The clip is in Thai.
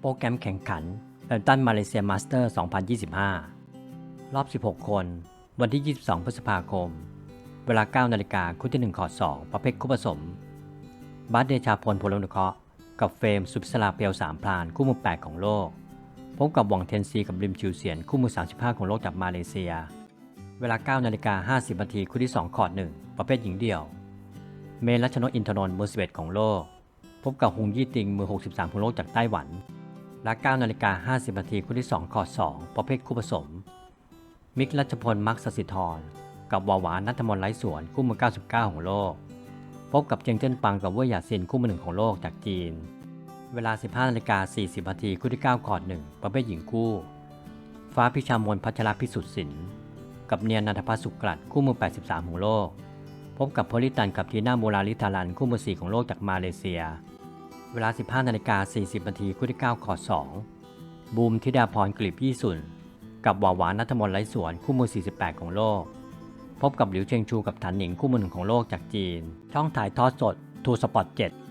โปรแกรมแข่งขันแบดมินตันมาเลเซียมาสเตอร์ 2025 รอบ 16 คน วันที่ 22 พฤษภาคม เวลา 9 นาฬิกาคู่ที่ 1 ขอด 2 ประเภทคู่ผสมบาสเดชาพลพลนุเคราะห์กับเฟรมสุพิศราเปียวสามพลานคู่มือ 8 ของโลก พบกับหวังเทนซีกับริมชิวเซียนคู่มือ 35 ของโลกจากมาเลเซีย เวลา 9 นาฬิกา 50 นาทีคู่ที่2คอร์ด1 ประเภทหญิงเดี่ยว เมรัชนกอินทนนท์มือ11ของโลก พบกับฮงยี่ติงมือ 63 ของโลกจากไต้หวัน และ9นาฬิกา50นาทีคู่ที่2คอร์ด2ประเภทคู่ผสม มิกรัชพลมักสสิทรกับวาวานัทมนไร้สวนคู่มือ 99 ของโลก พบกับเจียงเจิ้นปังกับเว่ยหยาซินคู่มือหนึ่งของโลกจากจีน เวลา 15นาฬิกา40นาทีคู่ที่9คอร์ด1ประเภทหญิงคู่ ฟ้าพิชามนพัชรพิสุทธิ์สิน กับเนียนนันทพัฒน์สุกกลัดคู่มือ 83 ของโลก พบกับโพลิตันกับทีน่าโมราลิทารันคู่มือ4ของโลกจากมาเลเซีย เวลา 15นาฬิกา40นาทีคู่ที่ 9 ขอ 2 บูมธิดาพรกลีบยี่สุน กับหวาหวานนัทมนไร้สวนคู่มือ 48 ของโลก พบกับหลิวเชงชูกับถันหนิงคู่มือหนึ่งของโลกจากจีน ช่องถ่ายทอดสดทูสปอต 7